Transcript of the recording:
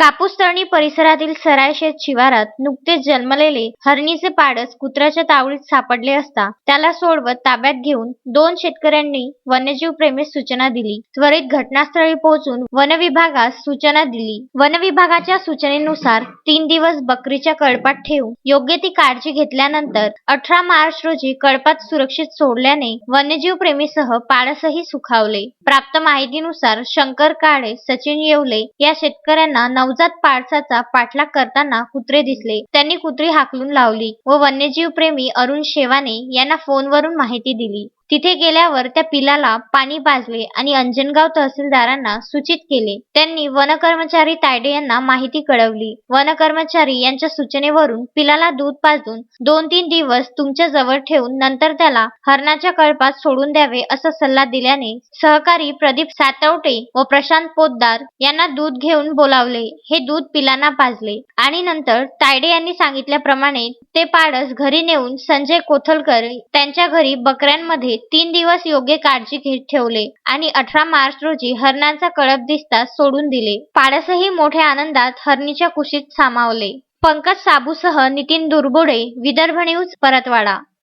कापूस तळणी परिसरातील सरायशेत शिवारात नुकतेच जन्मलेले हरणीचे पाडस कुत्र्याच्या तावडीत सापडले असता त्याला सोडवत ताब्यात घेऊन दोन शेतकऱ्यांनी वन्यजीव प्रेमीस सूचना दिली. त्वरित घटनास्थळी पोहोचून वनविभागास सूचना दिली. वनविभागाच्या सूचनेनुसार तीन दिवस बकरीच्या कळपात ठेवून योग्य ती काळजी घेतल्यानंतर अठरा मार्च रोजी कळपात सुरक्षित सोडल्याने वन्यजीव प्रेमीसह पाडसही सुखावले. प्राप्त माहितीनुसार शंकर काळे सचिन येवले या शेतकऱ्यांना नवजात पारसाचा पाठलाग करताना कुत्रे दिसले. त्यांनी कुत्री हाकलून लावली व वन्यजीव प्रेमी अरुण शेवाने यांना फोनवरून माहिती दिली. तिथे गेल्यावर त्या पिलाला पाणी पाजले आणि अंजनगाव तहसीलदारांना सूचित केले. त्यांनी वनकर्मचारी तायडे यांना माहिती कळवली. वनकर्मचारी यांच्या सूचनेवरून पिलाला दूध पाजून दोन तीन दिवस तुमच्या जवळ ठेवून नंतर त्याला हरणाच्या कळपात सोडून द्यावे असा सल्ला दिल्याने सहकारी प्रदीप सातवटे व प्रशांत पोद्दार यांना दूध घेऊन बोलावले. हे दूध पिलांना पाजले. आणि नंतर तायडे यांनी सांगितल्याप्रमाणे ते पाडस घरी नेऊन संजय कोथलकर त्यांच्या घरी बकऱ्यांमध्ये तीन दिवस योग्य काळजी घेत ठेवले आणि अठरा मार्च रोजी हरणांचा कळप दिसताच सोडून दिले. पाडसही मोठ्या आनंदात हरणीच्या कुशीत सामावले. पंकज साबूसह नितीन दुर्बोडे विदर्भ न्यूज परतवाडा.